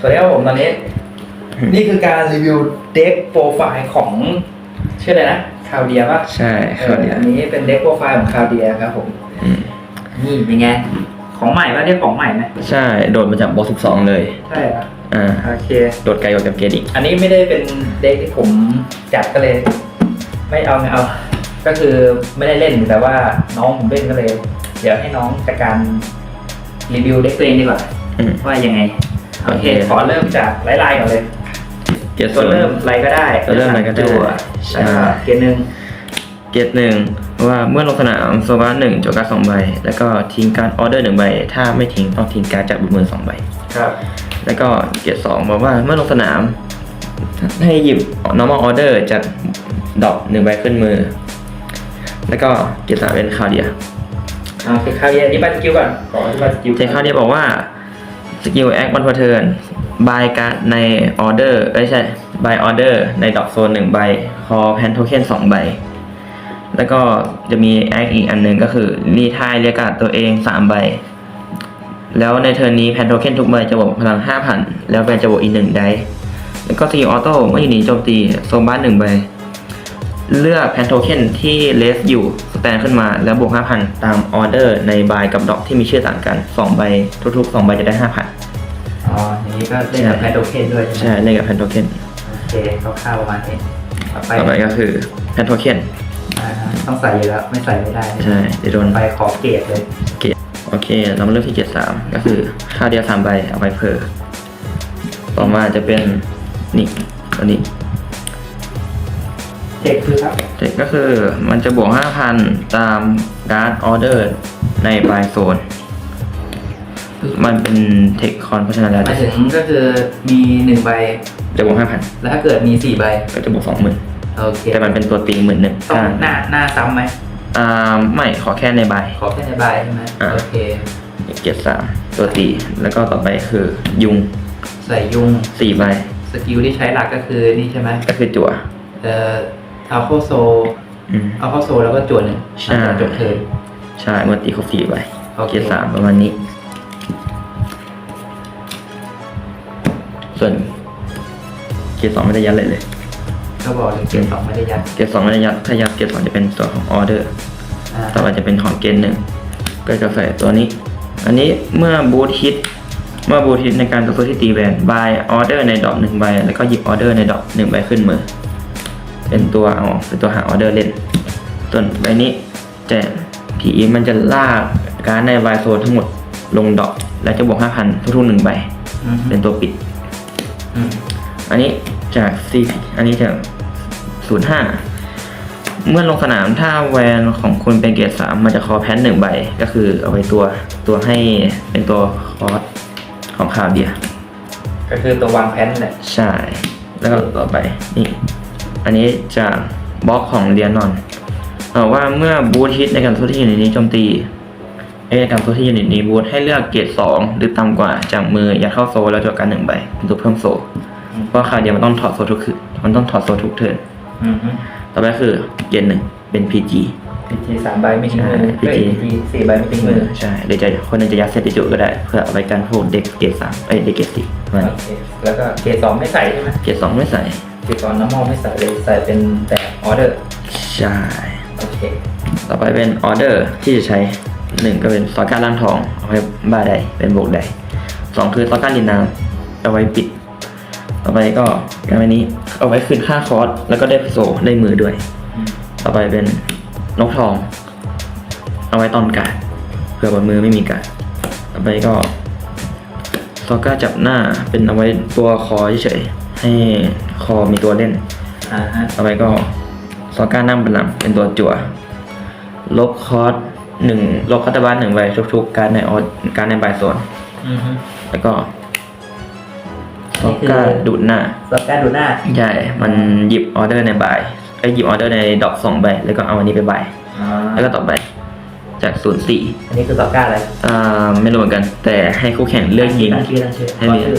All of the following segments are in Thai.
สวัสดีครับผมตอนนี้ นี่คือการรีวิวเด็กโปรไฟล์ของชื่ออะไรนะคาวเดียป่ะใช่ครับเดี๋ยวอันนี้เป็นเด็กโปรไฟล์ของคาวเดียครับผมอืมนี่เป็นไงของใหม่ป่ะเรียกของใหม่ไหมใช่โดดมาจากบล็อก12เลยใช่ครับอ่าโอเคโดดไกลกว่ากับเกตอีกอันนี้ไม่ได้เป็นเด็กที่ผมจัดก็เลย ไม่เอาไม่เอา ก็คือไม่ได้เล่นแต่ว่าน้องผมเล่นก็เลย เดี๋ยวให้น้องจัดการรีวิวเด็กตัวเองดีกว่าอืมว่ายังไง โอเคโอเคขอเริ่มจากไล่ๆก่อนเลยเกตตัวเริ่มอะไรก็ได้ตัวเริ่มอะไรก็ได้จั่วใช่แล้วก็เกียร์หนึ่งเกตหนึ่งว่าเมื่อลงสนามโซบาหนึ่งจบการดสองใบ แล้วก็ทิ้งการดออเดอร์หนึ่งใบ ถ้าไม่ทิ้งต้องทิ้งการดจากบนมือสองใบ ครับ แล้วก็เกตสองบอกว่าเมื่อลงสนาม ให้หยิบ normal order จากดอกหนึ่งใบขึ้นมือ แล้วก็เกตสามเป็นคาวเดียเอาคือคราวนี้อธิบายสกิลก่อนขออธิบายสกิลเทคข้าวเดียบอกว่า สกิลแอควันพอเทิร์นบายการ์ดในออเดอร์เอ้ยใช่บายออเดอร์ในดอกโซนหนึ่งใบคอแพนโทเค็นสองใบ แล้วก็จะมีแอคอีกอันหนึ่งก็คือรีทายเรียกาดตัวเองสามใบ แล้วในเทิร์นนี้แพนโทเค็นทุกใบจะบวกพลังห้าพันแล้วแบนจะบวกอีกหนึ่งได้แล้วก็สกิลออโต้เมื่ออยู่นี้โจมตีโซนบ้านหนึ่งใบ เลือกแพนโทเค็นที่เลสอยู่สแตนขึ้นมาแล้วบวก 5,000 ตามออเดอร์ในบายกับดอกที่มีชื่อต่างกัน 2 ใบทุกๆ 2 ใบจะได้ 5,000 นี้ก็เล่นกับแพทโทเค็นด้วยใช่ไหมใช่เล่นกับแพนโทเค็นโอเคคร่าวๆประมาณนี้ต่อไปต่อไปก็คือแพนโทเค็นอ่าต้องใส่อยู่แล้วไม่ใส่ไม่ได้ใช่เดี๋ยวโดนไปขอเกรดเลยเกตโอเค เรามาเริ่มที่เกตสามก็คือค่าเดียว3ใบเอาไปเพอต่อมาจะเป็นนี่อันนี้เกรดคือครับเด็กก็คือมันจะบวก5,000ตามการ์ดออเดอร์ในบายโซน มันเป็นเทคคอนเพราะฉะนั้นแล้วหมายถึงก็คือมีหนึ่งใบจะบวก5,000แล้วถ้าเกิดมีสี่ใบก็จะบวก20,000โอเคแต่มันเป็นตัวตีหมื่นหนึ่งต้องหน้าหน้าซ้ำไหมอ่าไม่ขอแค่ในใบขอแค่ในใบใช่ไหมอ่าโอเคเกียรติสามตัวตีแล้วก็ต่อไปคือยุง ใส่ยุงสี่ใบสกิลที่ใช้หลักก็คือนี่ใช่ไหมก็คือจั่วเอ่อเอาเข้าโซอืมเอาเข้าโซแล้วก็จวนหนึ่งใช่จบเทิร์นใช่เมื่อตีครบสี่ใบโอเคเกียรติสามประมาณนี้ ส่วนเกียรติสองไม่ได้ยัดเลยเลย ก็บอกเลยเกมสองไม่ได้ยัดเกียรติสองไม่ได้ยัด ถ้ายัดเกียรติสองจะเป็นตัวของออเดอร์อ่าต่อไปจะเป็นของเกณฑ์หนึ่งก็จะใส่ตัวนี้ อันนี้เมื่อบูทฮิต เมื่อบูทฮิตในการต่อสู้ที่ตีแบนบายออเดอร์ในดอกหนึ่งใบ แล้วก็หยิบออเดอร์ในดอกหนึ่งใบขึ้นมือ เป็นตัวเอาเป็นตัวหาออเดอร์เล่น ส่วนใบนี้จะผีมันจะลากการดในบายโซนทั้งหมดลงดอก แล้วจะบวกห้าพันทุกๆหนึ่งใบ อืมเป็นตัวปิด อืมอันนี้จาก C อันนี้จากศูนย์ห้าเมื่อลงสนามถ้าแวนของคุณเป็นเกียรติสามมันจะคอแพนหนึ่งใบ ก็คือเอาไปตัวตัวให้เป็นตัวคอร์สของคาวเดีย ก็คือตัววางแพนแหละใช่ แล้วก็ต่อไปนี่อันนี้จากบล็อกของเดียนอนบอกว่าเมื่อบูทฮิตในการสู้ที่ยูนิตนี้โจมตี เอ้ยในการสู้ที่ยูนิตนี้บูทให้เลือกเกรดสองหรือต่ำกว่าจากมือยัดเข้าโซลแล้วจดการหนึ่งใบเป็นตัวเพิ่มโซเพราะคราวเดียวมันต้องถอดโซทุกคือมันต้องถอดโซทุกเทิร์นอืมฮึต่อไปคือเกณฑ์หนึ่งเป็น PG พีจีสามใบไม่ทิ้งมือใช่เฮ้ย PG พีจีสี่ใบไม่ทิ้งมือใช่เดี๋ยวจะคนหนึงจะยัดเซตติจุก็ได้ เพื่อเอาไว้กันพวกเด็กเกรดสามเอ้ยเด็กเกรดสี่ประมาณโอนี้เคแล้วก็เกรดสองไม่ใส่ใช่ไหมเกรดสองไม่ใส่เกรดสองน้ำมอลไม่ใส่เลยใส่เป็นแต่ออเดอร์ใช่โอเคต่อไปเป็นออเดอร์ที่จะใช้ หนึ่งก็เป็นซอสการล่างทองเอาไว้บ้าใดเป็นโบกใดสองคือซอสการดินน้ำเอาไว้ปิด ต่อไปก็การนี้เอาไว้คืนค่าคอร์สแล้วก็ได้โซได้มือด้วยอืมต่อไปเป็นนกทอง เอาไว้ตอนการดเผื่อบนมือไม่มีการดต่อไปก็ซอก้าจับหน้าเป็นเอาไว้ตัวคอเฉยๆให้คอมีตัวเล่นอ่าฮะต่อไปก็ซอก้านั่งเป็นหลังเป็นตัวจั่วลบคอร์ส หนึ่งลบคอร์ตบ้านหนึ่งใบทุกๆการดในออการดในบายโซนอืมฮึแล้วก็ซอก้าดูดหน้า สแกนดูหน้าใช่ มันหยิบออเดอร์ในบายไอ้ยหยิบออเดอร์ในดอกสองใบ แล้วก็เอาอันนี้ไปบายอ่าแล้วก็ต่อไป จากศูนย์สี่อันนี้คือสแกนอะไรอ่าไม่รู้เหมือนกัน แต่ให้คู่แข่งเลือกยิง ตั้งชื่อตั้งชื่อให้มีขอชื่อ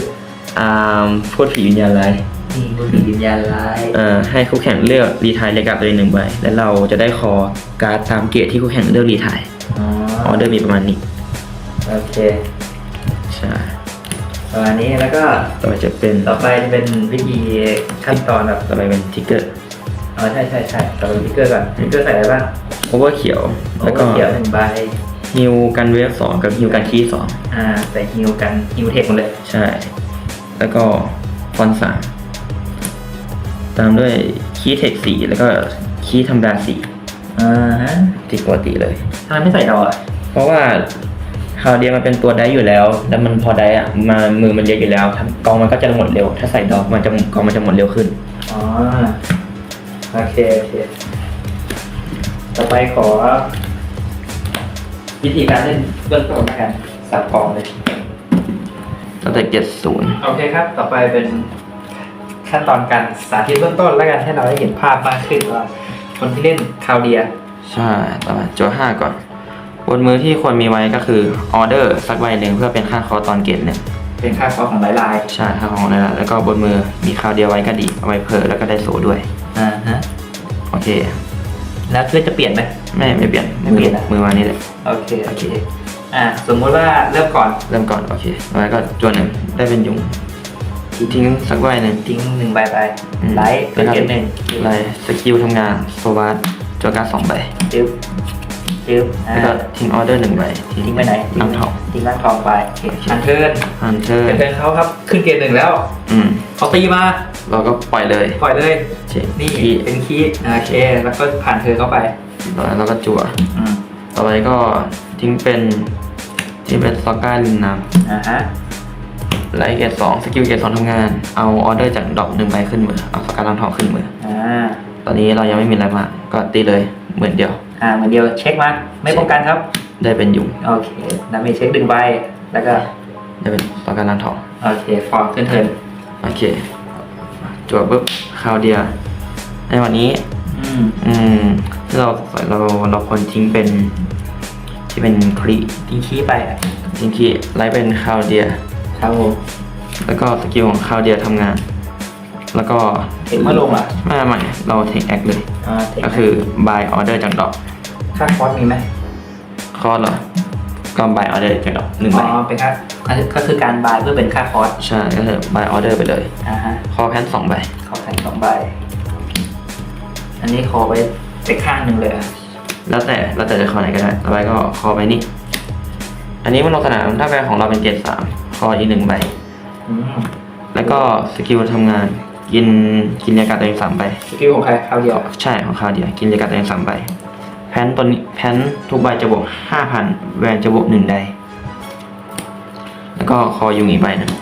อ่าพูดผีวิญญาณร้ายนี่บุหรี่วิญญาณร้ายเอ่อให้คู่แข่งเลือกรีไทายเลกับตัวเองหนึ่งใบแล้วเราจะได้คอการ์ดตามเกรดที่คู่แข่งเลือกรีไทายอ๋อออเดอร์มีประมาณนี้โอเคใช่ประมาณนี้แล้วก็ต่อไปจะเป็นต่อไปจะเป็นวิธีขั้นตอนแบบต่อไปเป็นทิกเกอร์อ๋อใช่ใช่ใช่ต่อไปพิกเกอร์ก่อนพิกเกอร์ใส่อะไรบ้างโอเวอร์เขียวแล้แล้ววก็ก็เขียวหนึ่งใบฮิวกันเวฟสองกับฮิวกันคีย์สองอ่าใส่ฮิวกันฮิวเทคหมดเลย ใช่ แล้วก็ฟอนต์สามตามด้วยคีย์เทคสี่แล้วก็คีย์ธรรมดาสี่อ่าฮะที่ปกติเลย ทำไมไม่ใส่ดอกอะเพราะว่าคราวเดียวมันเป็นตัวได้อยู่แล้ว แล้วมันพอได้อะมามือมันเยอะอยู่แล้วทำกองมันก็จะหมดเร็ว ถ้าใส่ดอกมันจะกองมันจะหมดเร็วขึ้น อ๋อโอเคโอเค ต่อไปขอ วิธีการเล่นเบื้องต้นแล้วกันสับกองเลย ตั้งแต่เจ็ดศูนย์โอเคครับ ต่อไปเป็นขั้นตอนการสาธิตเบื้องต้น แล้วกันให้เราได้เห็นภาพมากขึ้นว่าคนที่เล่นคาวเดีย ใช่ต่อมาโจห้าก่อน บนมือที่ควรมีไว้ก็คือออเดอร์สักใบหนึ่งเพื่อเป็นค่าคอตอนเกตหนึ่งเป็นค่าคอของหลายลายใช่ค่าของนั่นแหละแล้วก็บนมือมีคราวเดียวไว้ก็ดีเอาไว้เพอแล้วก็ได้โซด้วย อ่าฮะ โอเค แล้วเพื่อจะเปลี่ยนไหมไม่ไม่เปลี่ยนไม่เปลี่ยนอะมือมานี่เลยโอเค โอเค อ่าสมมุติว่าเริ่มก่อนเริ่มก่อน โอเคแล้วก็จวนหนึ่งได้เป็นยุงทิ้งสักใบหนึ่งทิ้งหนึ่งใบไปอืมไลท์เพื่อเก็บหนึ่งลายสกิลทำงานโซวาร์จวการ์ดสองใบจึ๊บจึ๊บอ่าแล้วก็ทิ้งออเดอร์หนึ่งใบทิ้งไปไหนน้ำทองทิ้งล่างทองไปโอเคอันเทิร์นฮันเตอร์เป็นเทิร์นเขาครับขึ้นเกรดหนึ่งแล้วอืมเขาตีมา เราก็ปล่อยเลย ปล่อยเลยเช็คนี่ที่เป็นคีย์โอเคแล้วก็ผ่านเธอเข้าไปแล้วก็จั่วอืมต่อไปก็ ทิ้งเป็นทิ้งเป็นซอก้าลินน้อ่าฮะำไลท์เกตสองสกิลเกตสองทำงาน เอาออเดอร์จากดอกหนึ่งใบขึ้นมือ เอาซอก้าลังทองขึ้นมือ อ่าตอนนี้เรายังไม่มีอะไรมากก็ตีเลยเหมือนเดียว อ่าเหมือนเดียวเช็คมาไม่ป้องกันครับได้เป็นยุงโอเคดาเมจเช็คดึงใบแล้วก็ได้เป็นซอก้าลังทอง โอเคฟอร์มขึ้นเทิร์นโอเคจั่วปุ๊บคราวเดียว ในวันนี้ อืมอืมที่เราเราเราควรทิ้งเป็น ที่เป็นคลีทิ้งคีย์ไปอะทิ้งคีไลท์เป็นคราวเดียครับผมแล้วก็สกิลของคราวเดียทำงาน แล้วก็เทคเมื่อลงอะไม่ไม่เราเทคแอคเลย อ่าเทคก็คือ buy order จากดอกค่าคอร์สมีไหมคอร์สเหรอก็ buy order จากดอกหนึ่งอ๋ใบอเป็นค่าก็คือก็คือการบายเพื่อเป็นค่าคอร์สใช่ก็คือ buy order ไปเลยอ่าฮะคอแพนสองใบ ขอแข่งสองใบ อันนี้ขอไว้ไปข้างหนึ่งเลยอะ แล้วแต่แล้วแต่จะคอไหนก็ได้ต่อไปก็คอไปนี่อันนี้มันลงสนามถ้าแบของเราเป็นเกรดสามคออีกหนึ่งใบอืมแล้วก็สกิลทำงาน กินกินยากาศตัวเองสามใบสกิลของใครคราวเดียวใช่ของคราวเดียว กินยากาศตัวเองสามใบแพนตัวนี้แพนทุกใบจะบวกห้าพันแวนจะบวกหนึ่งใดแล้วก็คอยุงอีกใบหนึ่ง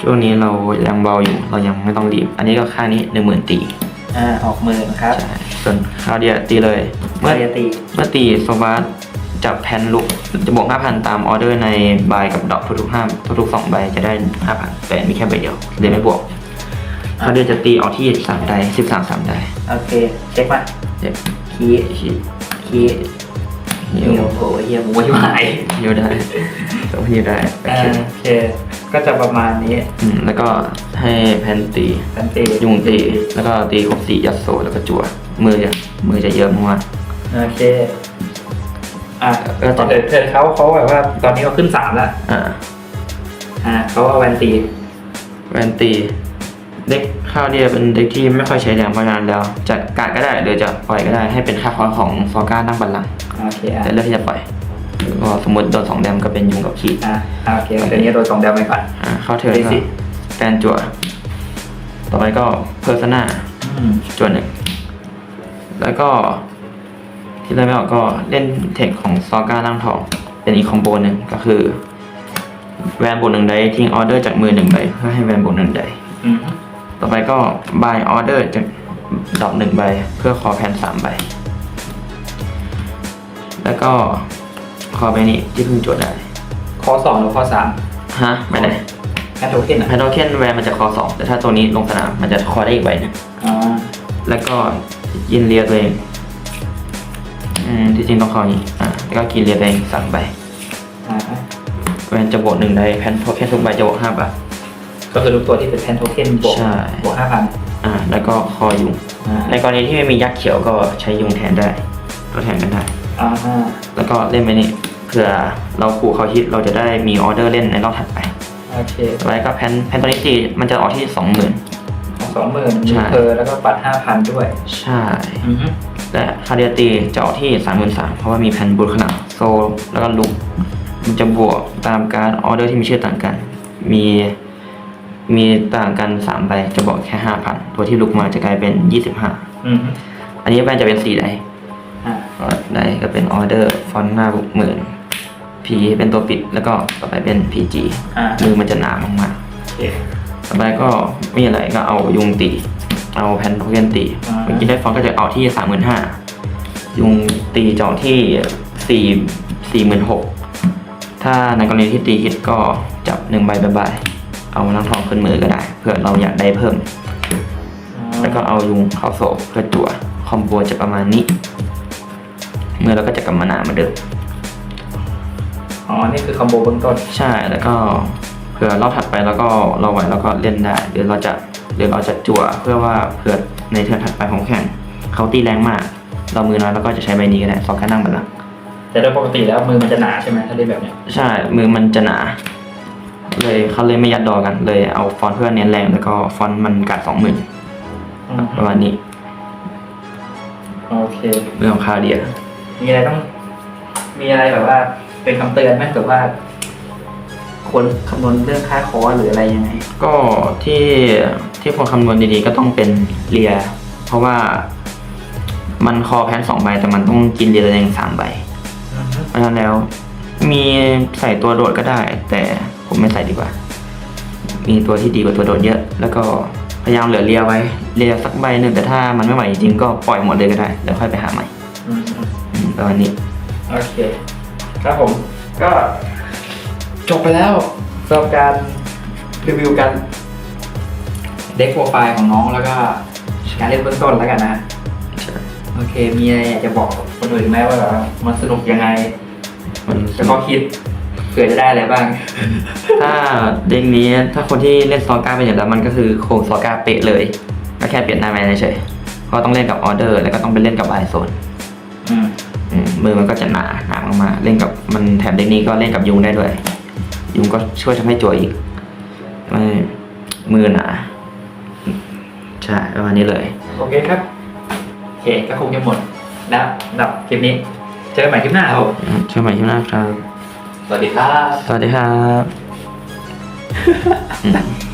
ช่วงนี้เรายังเบาอยู่เรายังไม่ต้องรีบ อันนี้ก็ค่านี้หนึ่งหมื่นตี อ่าออกมือนะครับใช่ส่วนคราวเดียวตีเลย เมื่เมื่ออตีเมื่อตีโซบาสจับแพนลุกจะบวกห้าพันตามออเดอร์ในใบกับดอกทุกๆห้าทุกๆสองใบจะได้ห้าพันแต่มีแค่ใบเดียวเลยไม่บวกคราวเดียวจะตีออกที่สามใดสิบสามสามใดโอเค เช็คมาเจ็บคีย์ฮิคีย์ฮิเฮียวโอ้ยเฮียหมูชิบหายฮิวได้ต้องฮิวได้ โออ่าเคโอเค ก็จะประมาณนี้อืมแล้วก็ให้แพนตี สันตียุงตีแล้วก็ตีหกสี่ยัดโซแล้วก็จั่วมือจะมือจะเยอะมาก โอเค อะเออตอนเดินเธอเขาเขาแบบว่า ตอนนี้เขาขึ้นสามแล้ว อ่าอ่าเขาเอาแวนตี แวนตี เด็กข้าวเดียเป็นเด็กที่ไม่ค่อยใช้แรงมานานแล้ว จะกาดก็ได้หรือจะปล่อยก็ได้ให้เป็นค่าคอร์สของซอก้านั่งบัลลังก์โอเคอะแต่เลือกที่จะปล่อย ก็สมมติโดนสองแดมก็เป็นยุงกับขีดอะอะโอเคเดี๋ยวนี้โดนสองเดวไปก่อนอ่าเข้าเทิร์นไปก็สิแฟนจั่วต่อไปก็เพอร์ซนาอืมจั่วหนึ่งแล้วก็ที่ได้ไม่ออกก็เล่นเทคของซอก้านั่งทองเป็นอีกคอมโบหนึ่งก็คือแวนบวกหนึ่งไดทิ้งออเดอร์จากมือหนึ่งใบเพื่อให้แวนบวกหนึ่งไดอืมต่อไปก็ buy order จากดอกหนึ่งใบเพื่อคอแพนสามใบ แล้วก็ คอใบนี้ที่เพิ่งจดได้ข้อสองหรือข้อสามฮะไม่ได้แค่โทเค็นอะแพนโทเคนแวนมันจะคอสองแต่ถ้าตัวนี้ลงสนามมันจะคอได้อีกใบหนึงอ๋อแล้วก็กินเรียตัวเองอืมที่จริงต้องคอนี้อ่าแล้วก็กินเรียตัวเองสามใบอ่าแวนจะบวกหนึ่งได้แพนโทเคนทุกใบจะบวกห้าบาท ก็คือทุกตัวที่เป็นแทนโทเค็นบวกใช่ บวกห้าพันอ่า แล้วก็คอยุง อ่าในกรณีที่ไม่มียักษ์เขียวก็ใช้ยุงแทนได้ก็แทนกันได้ อ่าฮะแล้วก็เล่นไปนี่ เผื่อเราขู่เขาฮิตเราจะได้มีออเดอร์เล่นในรอบถัดไปอโอเคต่อไปก็แพนแพนตัวนี้ตีมันจะออกที่สองหมื่น สองหมื่นใช่มีเพอร์แล้วก็ปัดห้าพันด้วยใช่ อือฮึและคาเดียตีจะออกที่สามหมื่นสามเพราะว่ามีแผ่นบูทขนาดโซลแล้วก็ลุกมันจะบวกตามการออเดอร์ที่มีชื่อต่างกัน มีมีต่างกันสามใบจะบอกแค่ห้าพันตัวที่ลุกมาจะกลายเป็นยี่สิบห้าอือฮึอันนี้แบนจะเป็นสี่ไดอ่าก็ได้ก็เป็นออเดอร์ฟอนต์หน้าบุกหมื่น P เป็นตัวปิดแล้วก็ต่อไปเป็น PG อ่ามือมันจะหนามากโอเค ๆต่อไปก็ไม่มีอะไรก็เอายุงตี เอาแผ่นโทเค็นตีอ่า เมื่อกี้ได้ฟอนต์ก็จะเอาที่สามหมื่นห้ายุงตีจะเอาที่สี่สี่หมื่นหกถ้าในกรณีที่ตีฮิตก็จับหนึ่งใบบายบายเอาน้ำทองขึ้นมือก็ได้เพื่อเราอยากได้เพิ่ม แล้วก็เอายุงเข้าโซ่เพื่อจั่วคอมโบจะประมาณนี้ เมื่อเราก็จะกลับมาหนาเหมือนเดิม อ๋อ นี่คือคอมโบเบื้องต้น ใช่แล้วก็เผื่อรอบถัดไปแล้วก็เราไหวแล้วก็เล่นได้หรือเราจะหรือเราจะจั่วเพื่อว่าเผื่อในเทิร์นถัดไปของแข่งเขาตีแรงมาก เรามือน้อยเราก็จะใช้ใบนี้ก็ได้สองการนั่งบัลลังก์แต่โดยปกติแล้วมือมันจะหนาใช่ไหมถ้าเล่นแบบเนี้ยใช่มือมันจะหนา เลยเขาเลยไม่ยัดดอกัน เลยเอาฟอนต์เพื่อเน้นแรงแล้วก็ฟอนต์มันกัดสองหมื่นอืมประมาณนี้โอเคเรื่องของคาเดียมีอะไรต้อง มีอะไรแบบว่า เป็นคำเตือนไหมแบบว่าควรคำนวณเรื่องค่าคอร์สหรืออะไรยังไง ก็ที่ที่ควรคำนวณดีๆก็ต้องเป็นเรีย เพราะว่ามันคอแพนสองใบแต่มันต้องกินเรียแรงสามใบเพราะฉะนั้นแล้ว มีใส่ตัวโดดก็ได้ แต่ผมไม่ใส่ดีกว่า มีตัวที่ดีกว่าตัวโดดเยอะ แล้วก็พยายามเหลือเรียไว้เรียสักใบหนึ่งแต่ถ้ามันไม่ไหวจริงๆก็ปล่อยหมดเลยก็ได้เดี๋ยวค่อยไปหาใหม่อืมอืมประมาณนี้โอเค ครับผมก็จบไปแล้วสำหรับการรีวิวกันเด็กโปรไฟล์ของน้องแล้วก็การเล่นเบื้องต้นแล้วกันนะโอเค มีอะไรอยากจะบอกคนอื่นไหมว่าแบบว่ามันสนุกยังไง มันแล้วก็คิดเผื่อจะได้อะไรบ้าง ถ้าเด็กนี้ถ้าคนที่เล่นซอก้าเป็นอย่างแล้วมันก็คือโครงซอก้าเป๊ะเลยก็แค่เปลี่ยนหน้าแมนเฉยๆเพราะต้องเล่นกับออเดอร์ แล้วก็ต้องไปเล่นกับไอโซนอืมอื มมือมันก็จะหนาหนามากๆเล่นกับมันแถมเด็กนี้ก็เล่นกับยุงได้ด้วย ยุงก็ช่วยทำให้จั่วอีกไม่มือหนาใช่ประมาณนี้เลย โอเคครับโอเคก็คงจะหมดแล้วสำหรับคลิปนี้ เจอกันใหม่คลิปหน้าครับเจอกันใหม่ที่หน้าครับ สวัสดีครับ สวัสดีครับ